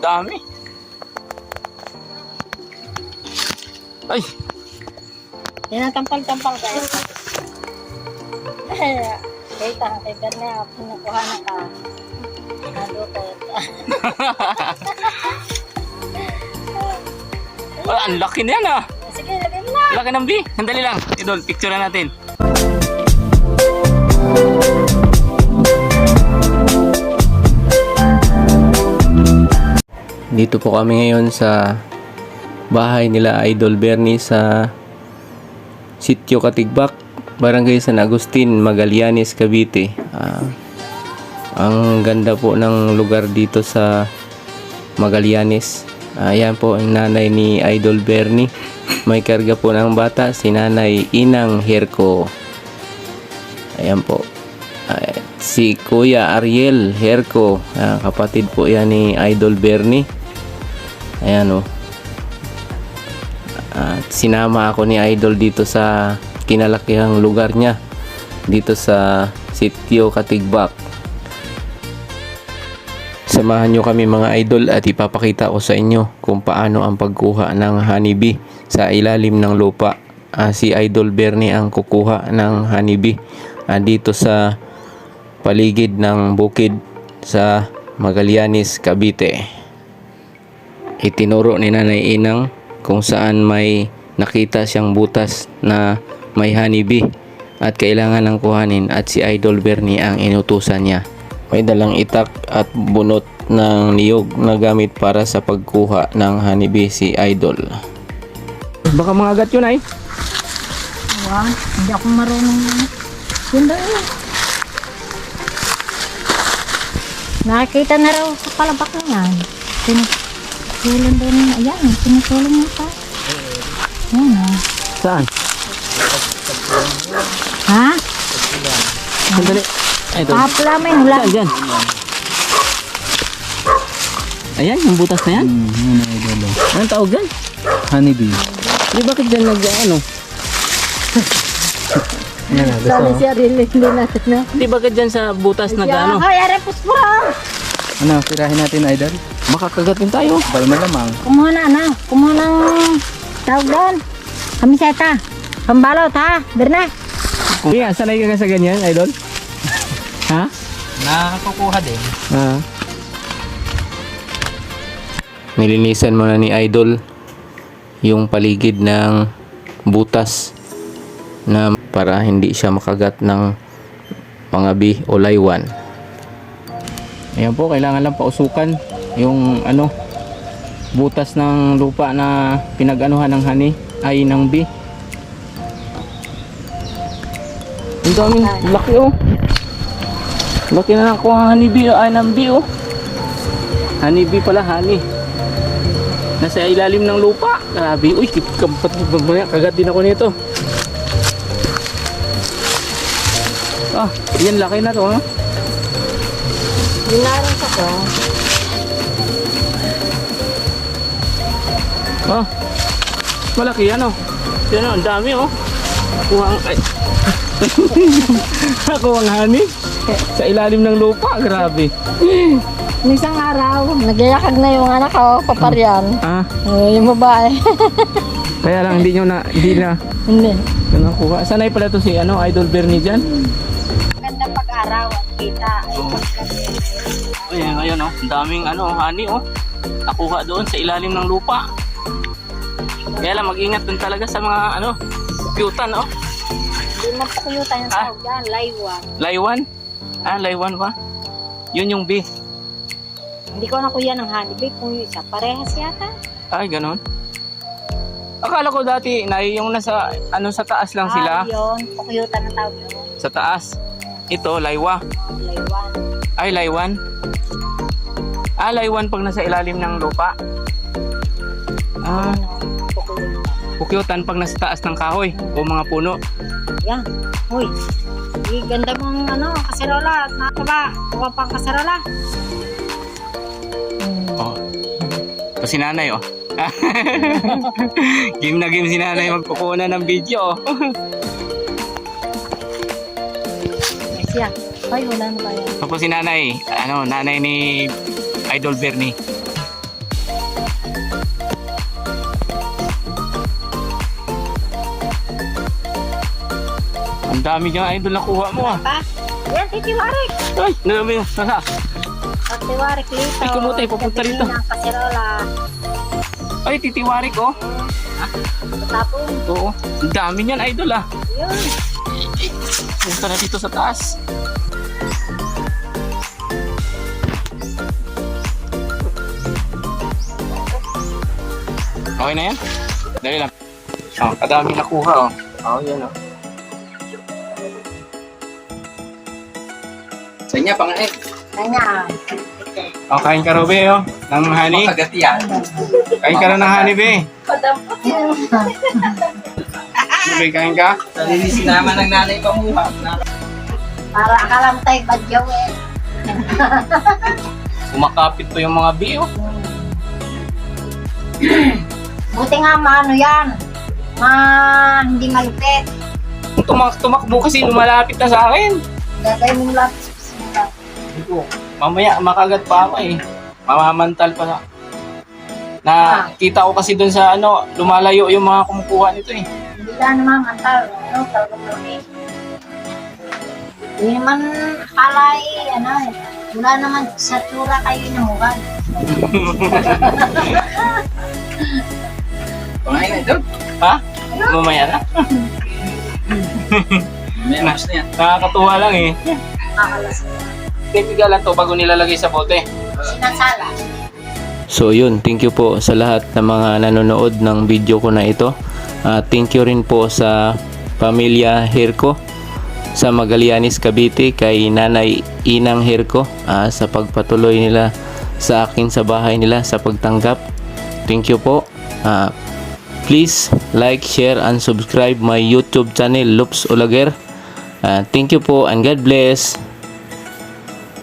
Dami. Ay, Yan ang tampal-tampal kayo. Kita, kay Berna, pinukuha na ka. Nadukot. wala, ang laki na yan ah. Sige, lagay mo na. Laki ng B. Sandali lang. Idol, picture na natin. Dito po kami ngayon sa bahay nila Idol Bernie sa Sitio Katigbak, Barangay San Agustin, Magallanes, Cavite. Ah, ang ganda po ng lugar dito sa Magallanes. Ayan po ang nanay ni Idol Bernie. May karga po ng bata, si nanay Inang Herco. Ayan po. Ay, si Kuya Ariel Herco. Ah, kapatid po yan ni Idol Bernie. Ayan o. At sinama ako ni Idol dito sa kinalakihang lugar niya. Dito sa Sitio Katigbak. Samahan nyo kami mga idol at ipapakita ko sa inyo kung paano ang pagkuha ng honeybee sa ilalim ng lupa. Ah, si Idol Bernie ang kukuha ng honeybee ah, dito sa paligid ng bukid sa Magallanes, Cavite. Itinuro ni Nanay Inang kung saan may nakita siyang butas na may honeybee at kailangan ng kuhanin at si Idol Bernie ang inutusan niya. May dalang itak at bunot ng niyog na gamit para sa pagkuha ng honeybee si Idol. Baka mga agat yun ay. Wow, hindi ako marunong. Yun daw yun. Nakikita na raw sa palabak na yan. Sinusulan daw niya. Ayan, sinusulan niya pa. Ayan ah. Saan? Ha? Sandali. Ay, ito. Kapla may hula. Saan dyan? Ayan, yung butas na yan. Hmm, yun ang idolo. Anong tawag dyan? Honeybee. Di bakit dyan nag, ano? Yan na, Sabi gusto. siya rin, hindi natin na. Di bakit dyan sa butas nag, ano? Hoy, are puspura! Ano, tirahin natin idol? Baka kagatin tayo. Bal malamang. Kumuha na, ano? Kumuha ng tawag doon. Kamiseta. Pambalot, ha? Berna. Kuya, sanay ka sa ganyan, idol? ha? Nakukuha din. Ah. Nilinisan muna ni Idol yung paligid ng butas na para hindi siya makagat ng mga bi o laywan. Ayan po, kailangan lang pausukan yung ano butas ng lupa na pinag-anuhan ng honey ay ng bi. Ang daming laki oh. Laki na nakuha ang honeybee ay ng bee oh. Honeybee pala honey. Nasa ilalim ng lupa. Grabe. Uy, mamaya. Kagat din ako nito. Ah, yan laki na to, no? Dinarin sa ko. Ah, malaki yan, oh. Yan, oh, ang dami, oh. Kuha ang, ay. Kuha ang honey. Sa ilalim ng lupa, grabe. Isang araw, nagyayakag na yung anak ko, paparyan. Ah, Eh, yung babae. kaya lang hindi nyo na, hindi na, Hindi. na nakuha. Sanay pala to si, ano, Idol Bernie dyan. Maganda pag-araw kita. Ayan, ayun oh. Ang daming ano, honey oh. Nakuha doon sa ilalim ng lupa. Kaya lang mag-ingat dun talaga sa mga ano, kyutan oh. Hindi man po kuyutan yung Ah. tawag yan, live one. Laywan. Ah, laywan ba? Yun yung B. Hindi ko na kuya ng honeybee kung yung isa. Parehas yata. Ay, ganun. Akala ko dati na yung nasa ano sa taas lang sila. Ah, yun. Kukuyutan ng tawag yun. Sa taas. Ito, laywa. One. Ay, laywan. Ah, laywan pag nasa ilalim ng lupa. Ah, kukyutan pag nasa taas ng kahoy o mga puno. Yan. Uy. Di ganda mong ano, kaserola. Nakakaba. Kuha pang kaserola. Oh. Ito si nanay, oh. game na game si nanay magkukuha na ng video, oh. Siya. Ay, wala na yan? Ito po si nanay. Ano, nanay ni Idol Bernie. Ang dami niyang idol na kuha mo ah. Pa? Yan, titiwarik. Ay, dami. Sana. Titiwarik dito. Ay, kumutay, papunta rito. ng kaserola. Ay, titiwarik oh. Tapon. Oo. Ang dami niyan idol ah. Yun. Punta na dito sa taas. Okay na yan? Dali lang. Oh, kadami nakuha oh. Oh, yan oh. Sa inyo, pangain. Kanya. Oh, kain ka Robe oh. Ng honey. Makagat yan. Kain ka na ng honey be. Robe, kain ka? Nalinis naman ng nanay pamuha. Para akala mo tayo badyaw eh. Kumakapit pa yung mga bee oh. Buti nga maano yan. Ma, hindi malupit. Tumak tumakbo kasi lumalapit na sa akin. Gagawin mong lapis. Mamaya makagat pa ako eh. Mamamantal pa na. Na Ah. kita ko kasi dun sa ano, lumalayo yung mga kumukuha nito eh. Hindi lang naman mantal. Ano, talagang malupit. Hindi naman akala eh, ano eh. Wala naman sa tsura kayo na mukha. Pangain na idol. Ha? Mamaya na. May mas na yan. Nakakatuwa lang eh. Kakalas. Typical lang to bago nilalagay sa bote. Sinasala. So yun, thank you po sa lahat ng mga nanonood ng video ko na ito. Ah, thank you rin po sa pamilya Herco sa Magallanes, Cavite kay Nanay Inang Herco ah, sa pagpatuloy nila sa akin sa bahay nila sa pagtanggap. Thank you po. Ah, please like, share, and subscribe my YouTube channel Loops Olager. Ah, thank you po and God bless.